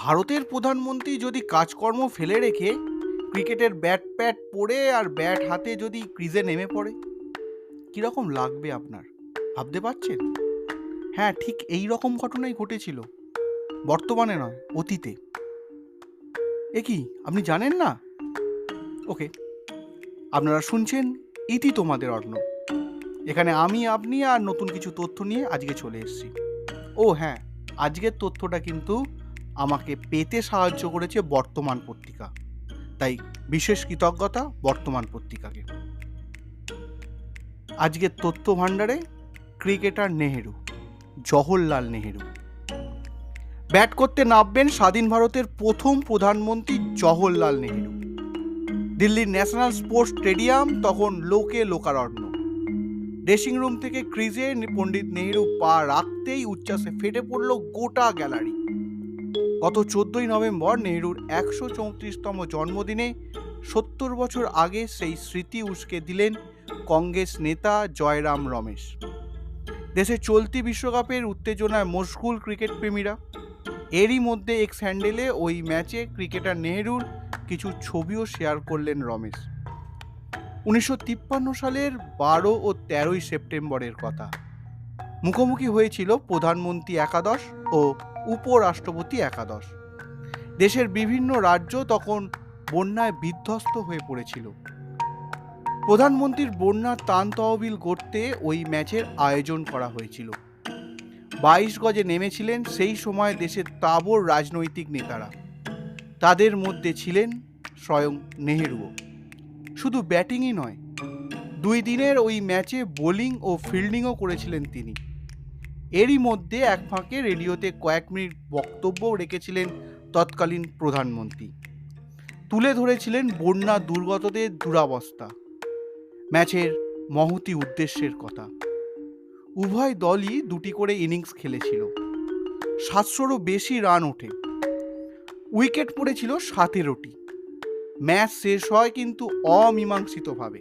ভারতের প্রধানমন্ত্রী যদি কাজকর্ম ফেলে রেখে ক্রিকেটের ব্যাট প্যাট পরে আর ব্যাট হাতে যদি ক্রিজে নেমে পড়ে, কীরকম লাগবে আপনার? ভাবতে পারছেন? হ্যাঁ ঠিক এই রকম ঘটনাই ঘটেছিল। বর্তমানে নয়, অতীতে। এ কি, আপনি জানেন না? ওকে, আপনারা শুনছেন ইতি তোমাদের অর্ণ। এখানে আমি, আপনি আর নতুন কিছু তথ্য নিয়ে আজকে চলে এসেছি। ও হ্যাঁ আজকের তথ্যটা কিন্তু আমাকে পেতে সাহায্য করেছে বর্তমান পত্রিকা। তাই বিশেষ কৃতজ্ঞতা বর্তমান পত্রিকাকে। আজকের তথ্য ভাণ্ডারে ক্রিকেটার নেহেরু, জওহরলাল নেহেরু। ব্যাট করতে নামবেন স্বাধীন ভারতের প্রথম প্রধানমন্ত্রী জওহরলাল নেহেরু। দিল্লির ন্যাশনাল স্পোর্টস স্টেডিয়াম তখন লোকে লোকারণ্য। ড্রেসিং রুম থেকে ক্রিজে পণ্ডিত নেহেরু পা রাখতেই উচ্ছ্বাসে ফেটে পড়ল গোটা গ্যালারি। গত চোদ্দই নভেম্বর নেহরুর একশো চৌত্রিশতম জন্মদিনে সত্তর বছর আগে সেই স্মৃতি উস্কে দিলেন কংগ্রেস নেতা জয়রাম রমেশ। দেশে চলতি বিশ্বকাপের উত্তেজনায় মশগুল ক্রিকেট প্রেমীরা এরই মধ্যে এক্স হ্যান্ডেলে ওই ম্যাচে ক্রিকেটার নেহরুর কিছু ছবিও শেয়ার করলেন রমেশ। উনিশশো তিপ্পান্ন সালের বারো ও তেরোই সেপ্টেম্বরের কথা। মুখোমুখি হয়েছিল প্রধানমন্ত্রী একাদশ ও উপরাষ্ট্রপতি একাদশ। দেশের বিভিন্ন রাজ্য তখন বন্যায় বিধ্বস্ত হয়ে পড়েছিল। প্রধানমন্ত্রীর বন্যার তান তহবিল গড়তে ওই ম্যাচের আয়োজন করা হয়েছিল। বাইশ গজে নেমেছিলেন সেই সময় দেশের তাবর রাজনৈতিক নেতারা। তাদের মধ্যে ছিলেন স্বয়ং নেহেরুও। শুধু ব্যাটিংই নয়, দুই দিনের ওই ম্যাচে বোলিং ও ফিল্ডিংও করেছিলেন তিনি। এরই মধ্যে এক ফাঁকে রেডিওতে কয়েক মিনিট বক্তব্যও রেখেছিলেন তৎকালীন প্রধানমন্ত্রী। তুলে ধরেছিলেন বন্যা দুর্গতদের দুরাবস্থা। ম্যাচের মহতি উদ্দেশ্যের কথা। উভয় দলই দুটি করে ইনিংস খেলেছিল। সাতশোরও বেশি রান ওঠে। উইকেট পড়েছিল সতেরোটি। ম্যাচ শেষ হয় কিন্তু অমীমাংসিতভাবে।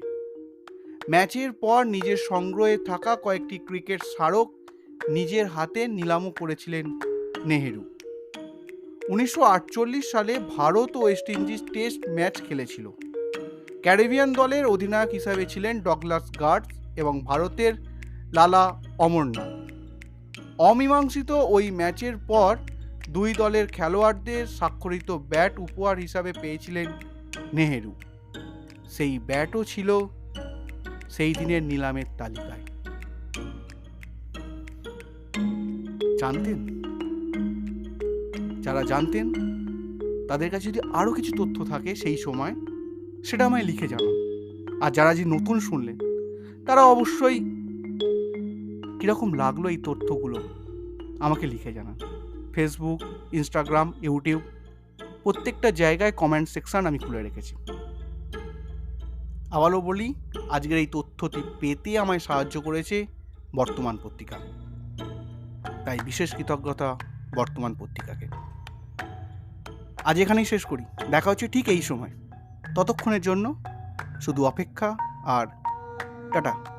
ম্যাচের পর নিজের সংগ্রহে থাকা কয়েকটি ক্রিকেট স্মারক নিজের হাতে নিলামও করেছিলেন নেহেরু। উনিশশো আটচল্লিশ সালে ভারত ও ওয়েস্ট ইন্ডিজ টেস্ট ম্যাচ খেলেছিল। ক্যারিবিয়ান দলের অধিনায়ক হিসাবে ছিলেন ডগলাস গার্ডস এবং ভারতের লালা অমরনাথ। অমীমাংসিত ওই ম্যাচের পর দুই দলের খেলোয়াড়দের স্বাক্ষরিত ব্যাট উপহার হিসাবে পেয়েছিলেন নেহেরু। সেই ব্যাটও ছিল সেই দিনের নিলামের তালিকায়। জানতেন? যারা জানতেন, তাদের কাছে যদি আরও কিছু তথ্য থাকে সেই সময়, সেটা আমায় লিখে জানান। আর যারা যে নতুন শুনলেন, তারা অবশ্যই কীরকম লাগল এই তথ্যগুলো আমাকে লিখে জানান। ফেসবুক ইনস্টাগ্রাম ইউটিউব প্রত্যেকটা জায়গায় কমেন্ট সেকশন আমি খুলে রেখেছি। আবারও বলি, আজকের এই তথ্যটি পেতে আমায় সাহায্য করেছে বর্তমান পত্রিকা। তাই বিশেষ কৃতজ্ঞতা বর্তমান পত্রিকাকে। আজ এখানেই শেষ করি। দেখা হচ্ছে ঠিক এই সময়। ততক্ষণের জন্য শুধু অপেক্ষা আর টাটা।